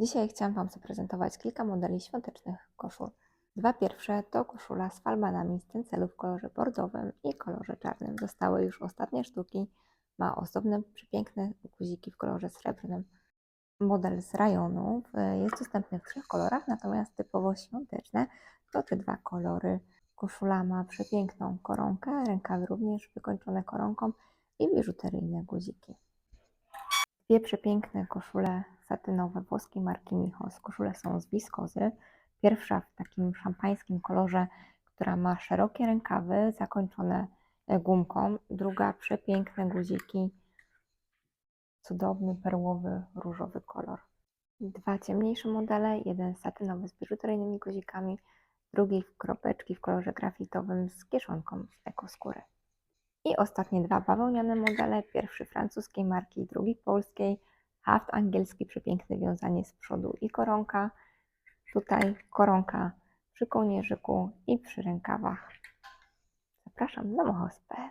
Dzisiaj chciałam Wam zaprezentować kilka modeli świątecznych koszul. Dwa pierwsze to koszula z falbanami z tencelu w kolorze bordowym i kolorze czarnym. Zostały już ostatnie sztuki. Ma osobne, przepiękne guziki w kolorze srebrnym. Model z rajonu jest dostępny w trzech kolorach, natomiast typowo świąteczne to te dwa kolory. Koszula ma przepiękną koronkę, rękawy również wykończone koronką i biżuteryjne guziki. Dwie przepiękne koszule satynowe włoskiej marki Michos. Koszule są z wiskozy. Pierwsza w takim szampańskim kolorze, która ma szerokie rękawy zakończone gumką. Druga przepiękne guziki, cudowny perłowy różowy kolor. Dwa ciemniejsze modele, jeden satynowy z biżuteryjnymi guzikami, drugi w kropeczki w kolorze grafitowym z kieszonką z ekoskóry. I ostatnie dwa bawełniane modele, pierwszy francuskiej marki, drugi polskiej, haft angielski, przepiękne wiązanie z przodu i koronka. Tutaj koronka przy kołnierzyku i przy rękawach. Zapraszam na mochos.pl